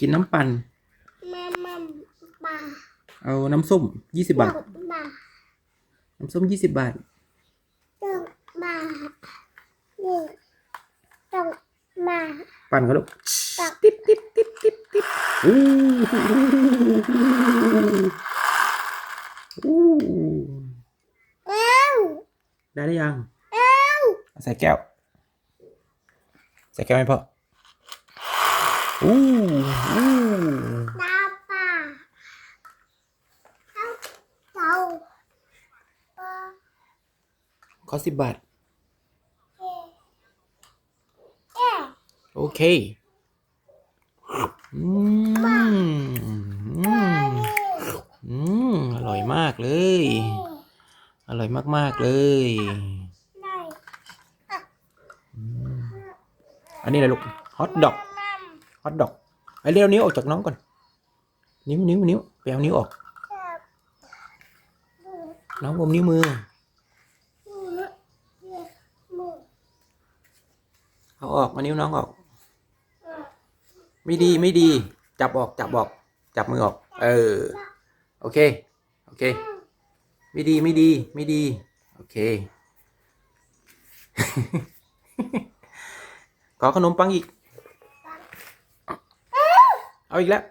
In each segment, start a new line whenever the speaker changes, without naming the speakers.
กินน้ำปั่น
มามาบา
เอาน้ำส้มยี่สิบบาท
บา
น้ำส้มยี่สิบบาท
ต้องมานี่ต้องมา
ปั่นเขาลูก
ต้อง
ติ๊ดติ๊ดติ๊ดติ๊ดติ๊ดอู้หูอู้
เอ้า
ได้หรือยัง
เอ้า
ใส่แก้ว ใส่แก้วให้พ่อ อู้อู้
ดาป่าเอาเต่า
ขอสิบบาท
เอ๊ะเอ๊ะ
โอเคอืมอืมอร่อยมากเลย อร่อยมาก ๆ เลยอันนี้อะไรลูกฮอทดอก ฮอทดอกไอ้เรียวนิ้วออกจากน้องก่อน นิ้วนิ้วนิ้วไปเอานิ้วออก น้องอมนิ้วมือ เอาออกมานิ้วน้องออก ไม่ดีไม่ดี จับออกจับออก จับมือออก เออ โอเค โอเค ไม่ดีไม่ดีไม่ดี โอเค ขอขนมปังอีก เอาอีกแล้ว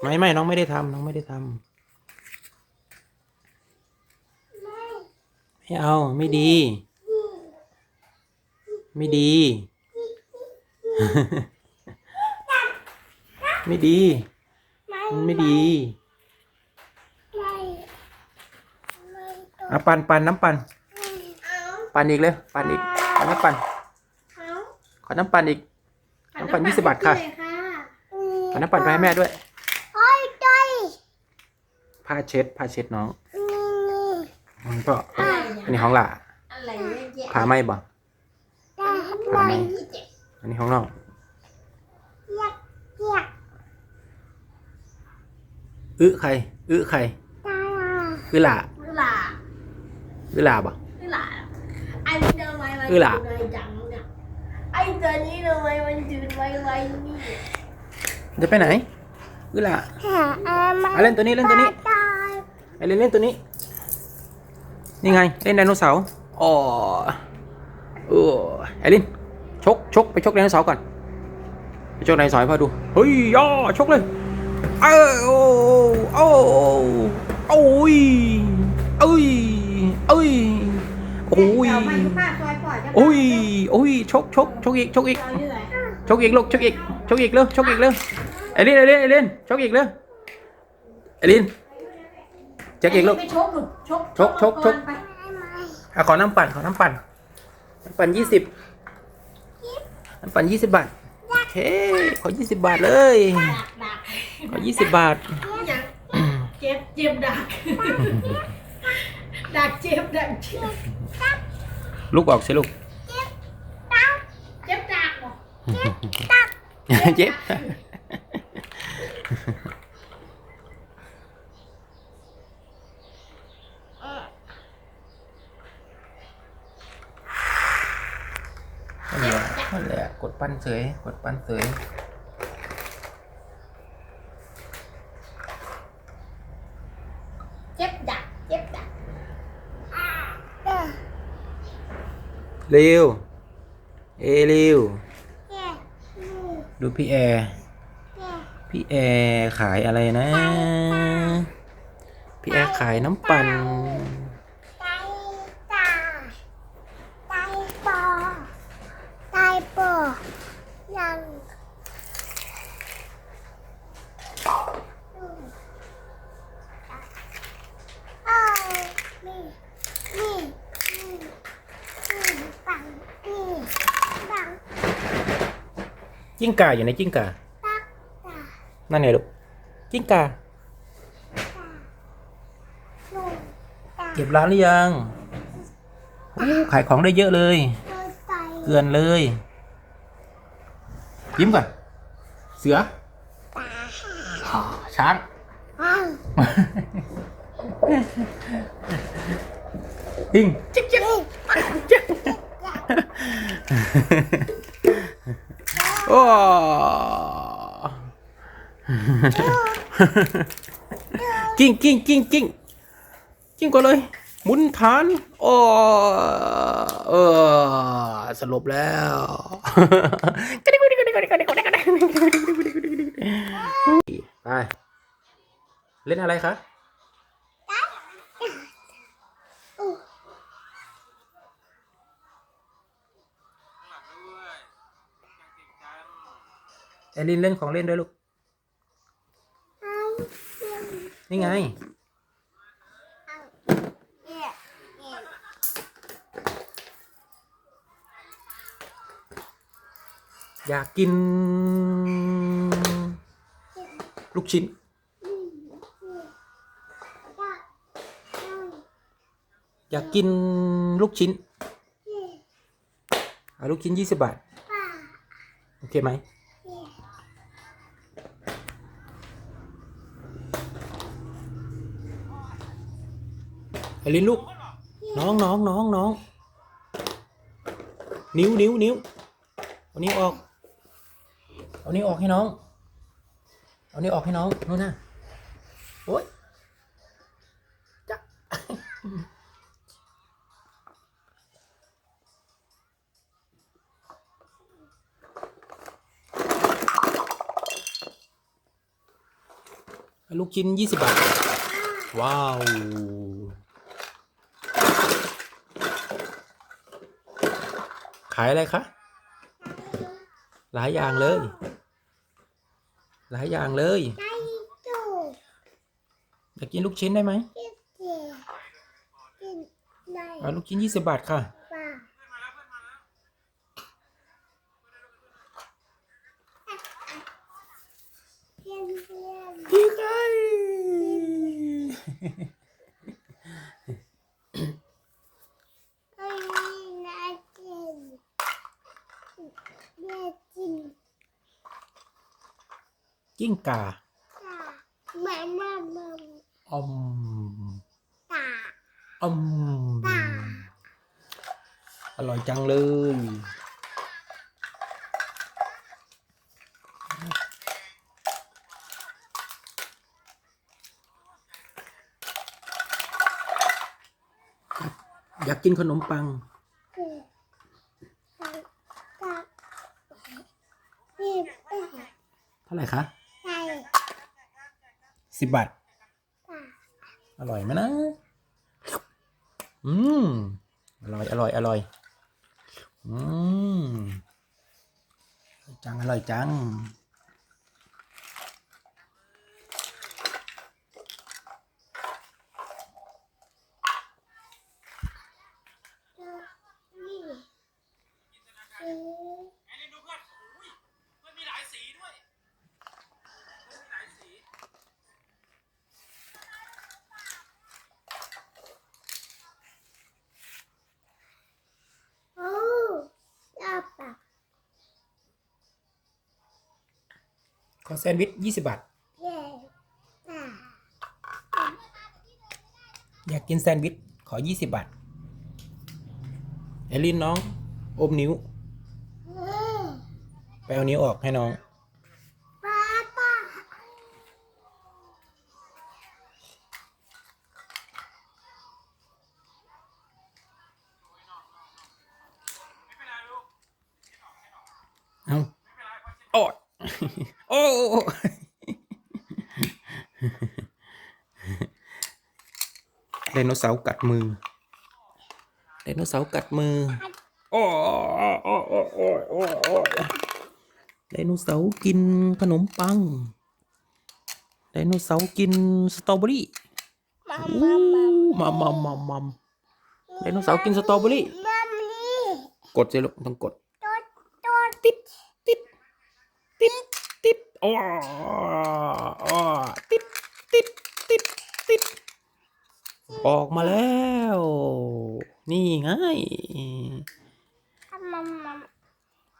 ไม่ไม่น้องไม่ได้ทำน้องไม่ได้ทำไม่เอาไม่ดี ไม่ดี ไม่ดีมันไม่ดี
ไม่ไม่
อะปันปันน้ำปัน
เอา
ปั่นอีกเลยปันอีกขอน้ำปัน
เอา
ขอน้ำปันอีกน้ำปั่น20บาทค่ะ น้ำปั่นไปให้แม่ด้วย
โอ้ยจ้อย
ผ้าเช็ดผ้าเช็ดน้อง
นี่
อืมก็อันนี้ของหล่า
อะไรเนี่ยแยะ
ผ่าไหมบ่
ได้
ผ่าไหม
ที่เจ็บ
อันนี้ของน้อง
เรียกเรียก
อึใครอึใคร
ตา
อึหล่า
เวลา
อึหล่าบ่
เวลาไอ้นี่ทำไมมัน
เออล่ะ
จืดไวจังเนี่ยไอ้ตัวนี้ทำไมมันจืดไวไวนี่
จะไปไหนอึหล่า
หาอามา
อะเล่นตัวนี้เล่นตัวนี้
ตาย
ไอเล่นเล่นตัวนี้ นี่ไง เล่นไดโนเสาร์อ๋อเออไอลินชกชกไปชกไดโนเสาร์ก่อนไปชกไดโนเสาร์ให้พ่อดูเฮ้ยย่อชกเลยเออโอ้โอ้โอ้ยเอ้ยเอ้ยโอ้ย
เดี๋วมันป้าซอยปล่อยจะ
โอ้ยโอ้ยชกชกชกอีกชกอีก
ซอยนี่แหละ
ชกอีกลูกชกอีกชกอีกเร็วชกอีกเร็วไอลินไอลินไอลินชกอีกเร็วไอลินชกอีกลูก
ไปชกหนุชก
ชกชกชก
ไป
ไม่ไม่
อะขอน้ำปั่นขอน้ำปั่นน้ำปั่นยี่สิบน้ำปั่นยี่สิบบาทโอเคขอยี่สิบบาทเลย
ดักดัก
ขอยี่สิบบาท
ยังเจ็บเจ็บดักดักเจ็บดักเจ็บ
ลูกออกสิลูก
เจ็บดักเหรอ
เจ็บนั่น แหละนั่นแหละกดปั้นเสยกดปั้นเสย
เจ็บดักเจ็บดัก
เด้อ
เร็วเอเร็ว
เย้นี่
ดูพี่แอร์
เย้
พี่แอร์ขายอะไรนะ พี่แอร์ขายน้ำปั่น
ไตตาไตปอไตปอยังนี่นี่นี่นี่ปังนี่ปัง
จิ้งก่าอยู่ในจิ้งก่า นั่นไงลูกจิ้งก่า
ตาลุงตา
เก็บร้านหรือยังโอ้ขายของได้เยอะเลย
รถไฟ
เกลือนเลย ยิ้มก่อน เสือ
ตา
ช้าง
อ้าว
หิงจิ๊กจิ๊ก
นี่
จิ๊กโอ้ กิ้งกิ้งกิ้งกิ้งกิ้งก่อนเลย หมุนฐานโอ้เออสลบแล้วไปเล่นอะไรคะแอลินเล่นของเล่นด้วยลูก นี่ไง อยากกิน ลูกชิ้น อยากกินลูกชิ้นเอาลูกชิ้นยี่สิบบาท โอเคไหม ลินลูก น้องน้องน้องน้องนิ้วนิ้วนิ้วเอานิ้วออก เอานิ้วออกให้น้อง เอานิ้วออกให้น้องนู่นน่ะโอ๊ยจ๊ะลูกชิ้นยี่สิบบาท ว้าว ขายอะไรคะ หลายอย่างเลย หลายอย่างเลยอยากกินลูกชิ้นได้ไหมเอาลูกชิ้นยี่สิบบาทค่ะพี่ไก่ กิ้งก่า
แม่แม่แม่
อม
ตา
อม
ตา
อร่อยจังเลย อยากกินขนมปัง
คือตาตาพี่เอ้ย
เท่าไหร่คะ
ใสิ
บบาท อร่อยไหมนะ อืม อร่อย อร่อย อร่อย อืมอร่อยจัง อร่อยจัง
นี่เออโอ้ยาปาก
ขอ แซนด์วิชยี่สิบบาท อยากกินแซนด์วิชขอยี่สิบบาท เอลินน้องอมนิ้ว ไปเอานิ้วออกให้น้อง
ป้าป้า
เอาโอ้ย โอ้ไดโนเสาร์กัดมือไดโนเสาร์กัดมือ โอ้ยโอ้ยโอ้ยโอ้ยโอ้ยโอ้ยไดโนเสาร์กินขนมปัง ไดโนเสาร์กินสตรอเบอรี่
มา
อู้
มามา
มัมมัมมัมมัมไดโนเสาร์กินสตรอเบอรี่
มัมนี่
กดสิลูกต้องกด
ตัว ตัว
ติดติดติดติดโอ้โอ้ติดติดติดติดออกมาแล้ว นี่ไง
มัมมัม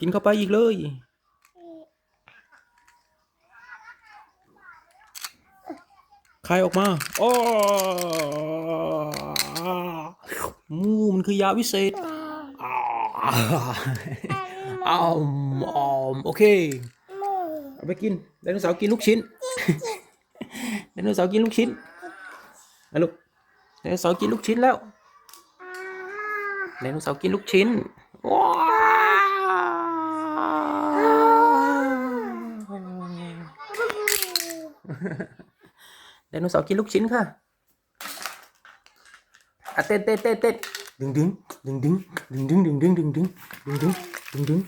กินเข้าไปอีกเลยคายออกมาโอ้มูมันคือยาวิเศษอ้าวอ้าวอ้าวโอเค
มือ
เอาไปกินไดโนเสาร์กินลูกชิ้นไดโนเสาร์กินลูกชิ้นนะลูกไดโนเสาร์กินลูกชิ้นแล้วไดโนเสาร์กินลูกชิ้นว้าวไดโนเสาร์กินลูกชิ้นค่ะอะเต้นเต้นเต้นเต้นดึงดึงดึงดึงดึงดึงดึงดึงดึงดึงดึงดึงดึงดึง